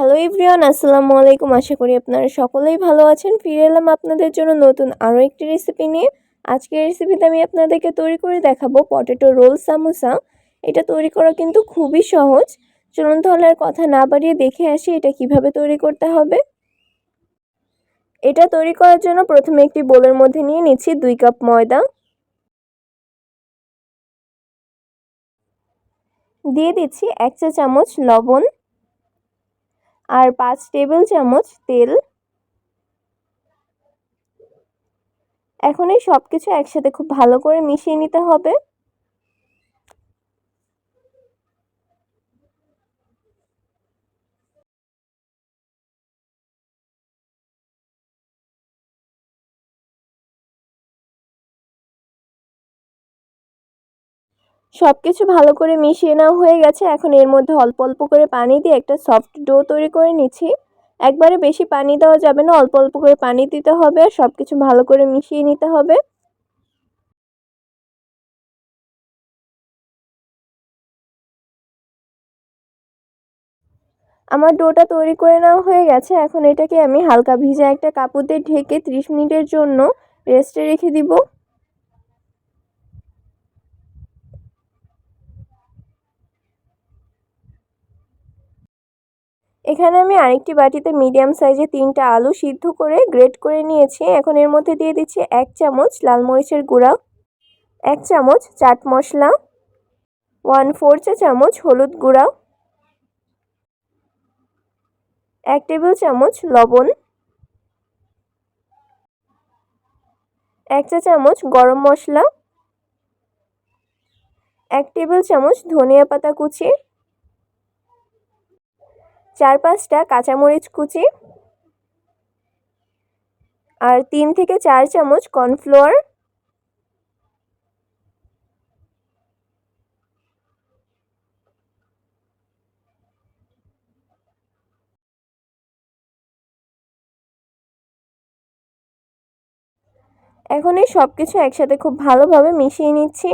Hello everyone আসসালামু আলাইকুম। আশা করি আপনারা সকলেই ভালো আছেন। ফিরে এলাম আপনাদের জন্য নতুন আরও একটি রেসিপি নিয়ে। আজকের রেসিপিতে আমি আপনাদেরকে তৈরি করে দেখাবো পটেটো রোল সামোসা এটা তৈরি করা কিন্তু খুবই সহজ। চলুন তাহলে আর কথা না বাড়িয়ে দেখে আসি এটা কীভাবে তৈরি করতে হবে। এটা তৈরি করার জন্য প্রথমে একটি বোলের মধ্যে নিয়ে নিচ্ছি দুই কাপ ময়দা। দিয়ে দিচ্ছি এক চা চামচ লবণ। আর পাঁচ টেবিল চামচ তেল। এখন এই সব কিছু একসাথে খুব ভালো করে মিশিয়ে নিতে হবে। সব কিছু ভালো করে মিশিয়ে নেওয়া হয়ে গেছে। এখন এর মধ্যে অল্প অল্প করে পানি দিয়ে একটা সফট ডো তৈরি করে নিচ্ছি। একবারে বেশি পানি দেওয়া যাবে না, অল্প অল্প করে পানি দিতে হবে আর সব কিছু ভালো করে মিশিয়ে নিতে হবে। আমার ডোটা তৈরি করে নেওয়া হয়ে গেছে। এখন এটাকে আমি হালকা ভিজা একটা কাপড় দিয়ে ঢেকে ত্রিশ মিনিটের জন্য রেস্টে রেখে দিব। এখানে আমি আরেকটি বাটিতে মিডিয়াম সাইজে তিনটা আলু সিদ্ধ করে গ্রেট করে নিয়েছি। এখন এর মধ্যে দিয়ে দিচ্ছি এক চামচ লাল মরিচের গুঁড়া, এক চামচ চাট মশলা, ওয়ান ফোর চা চামচ হলুদ গুঁড়া, এক টেবিল চামচ লবণ, এক চা চামচ গরম মশলা, এক টেবিল চামচ ধনিয়া পাতা কুচি চার পাঁচটা কাঁচামরিচ কুচি আর তিন থেকে চার চামচ কর্নফ্লোয়ার এখন এই সব কিছু একসাথে খুব ভালোভাবে মিশিয়ে নিচ্ছি।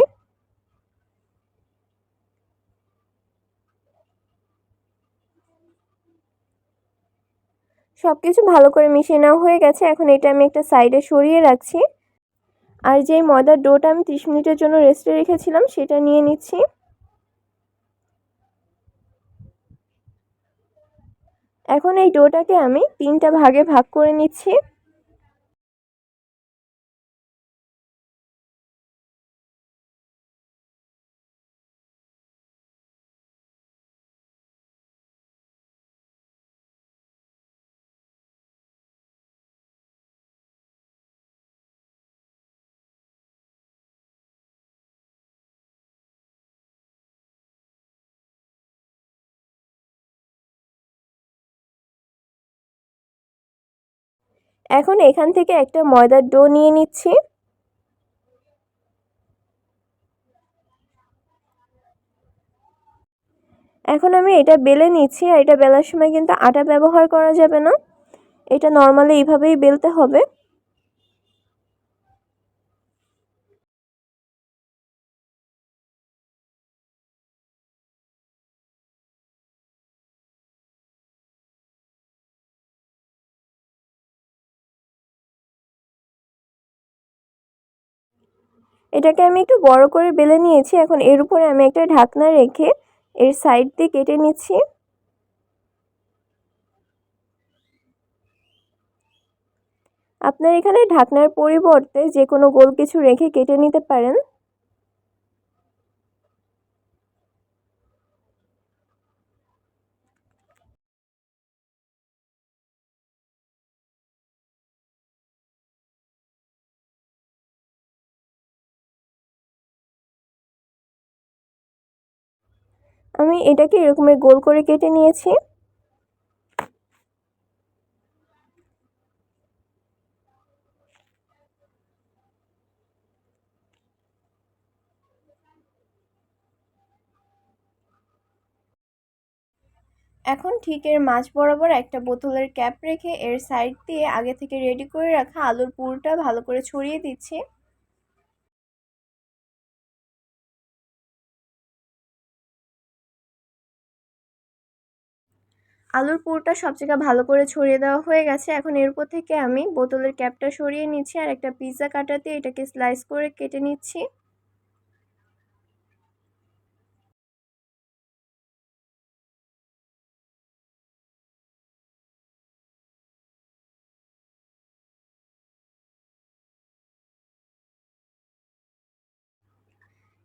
সব কিছু ভালো করে মিশিয়ে নেওয়া হয়ে গেছে। এখন এটা আমি একটা সাইডে সরিয়ে রাখছি। আর যেই ময়দার ডোটা আমি ত্রিশ মিনিটের জন্য রেস্টে রেখেছিলাম, সেটা নিয়ে নিচ্ছি। এখন এই ডোটাকে আমি তিনটা ভাগে ভাগ করে নিচ্ছি। এখন এখান থেকে একটা ময়দার ডো নিয়ে নিচ্ছি। এখন আমি এটা বেলে নিচ্ছি আর এটা বেলার সময় কিন্তু আটা ব্যবহার করা যাবে না। এটা নর্মালি এইভাবেই বেলতে হবে। এটাকে আমি একটু বড় করে বেলে নিয়েছি। এখন এর উপরে আমি একটা ঢাকনা রেখে এর সাইড দিয়ে কেটে নিচ্ছি। আপনার এখানে ঢাকনার পরিবর্তে যে কোনো গোল কিছু রেখে কেটে নিতে পারেন। আমি এটাকে এরকমের গোল করে কেটে নিয়েছি। এখন ঠিক এর মাছ বরাবর একটা বোতলের ক্যাপ রেখে এর সাইড দিয়ে আগে থেকে রেডি করে রাখা আলুর পুরটা ভালো করে ছড়িয়ে দিচ্ছি। আলুর পুরটা সব জায়গায় ভালো করে ছড়িয়ে দেওয়া হয়ে গেছে। এখন এরপর থেকে আমি বোতলের ক্যাপটা সরিয়ে নিচ্ছি আর একটা পিৎজা কাটাতে এটাকে স্লাইস করে কেটে নিচ্ছি।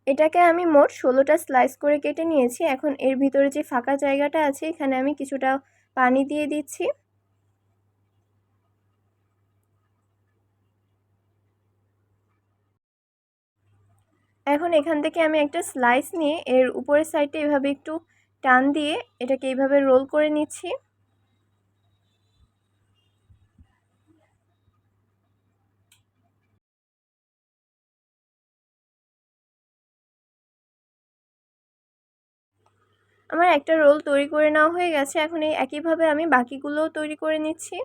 এটাকে আমি মোট ষোলোটা স্লাইস করে কেটে নিয়েছি। এখন এর ভিতরে যে ফাঁকা জায়গাটা আছে, এখানে আমি কিছুটা পানি দিয়ে দিচ্ছি। এখন এখান থেকে আমি একটা স্লাইস নিয়ে এর উপরের সাইডটা এভাবে একটু টান দিয়ে এটাকে এইভাবে রোল করে নিচ্ছি। আমার একটা রোল তৈরি করে নেওয়া হয়ে গেছে। এখন এই একইভাবে আমি বাকিগুলোও তৈরি করে নিচ্ছি।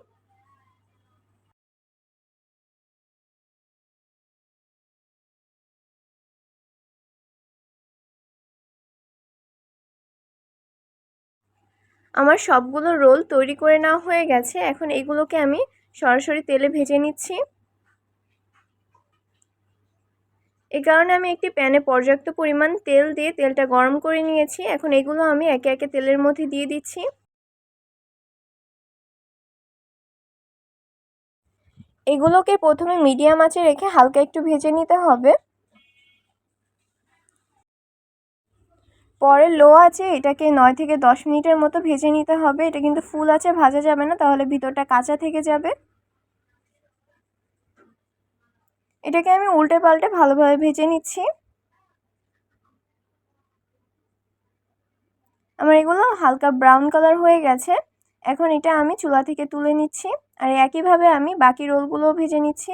আমার সবগুলো রোল তৈরি করে নেওয়া হয়ে গেছে। এখন এগুলোকে আমি সরাসরি তেলে ভেজে নিচ্ছি। এই কারণে আমি একটি প্যানে পর্যাপ্ত পরিমাণ তেল দিয়ে তেলটা গরম করে নিয়েছি। এখন এগুলো আমি একে একে তেলের মধ্যে দিয়ে দিচ্ছি। এগুলোকে প্রথমে মিডিয়াম আঁচে রেখে হালকা একটু ভেজে নিতে হবে। পরে লো আছে এটাকে নয় থেকে দশ মিনিটের মতো ভেজে নিতে হবে। এটা কিন্তু ফুল আছে ভাজা যাবে না, তাহলে ভিতরটা কাঁচা থেকে যাবে। এটাকে আমি উল্টে পাল্টে ভালোভাবে ভেজে নিচ্ছি। আমার এগুলো হালকা ব্রাউন কালার হয়ে গেছে। এখন এটা আমি চুলা থেকে তুলে নিচ্ছি। আর একইভাবে আমি বাকি রোলগুলোও ভেজে নিচ্ছি।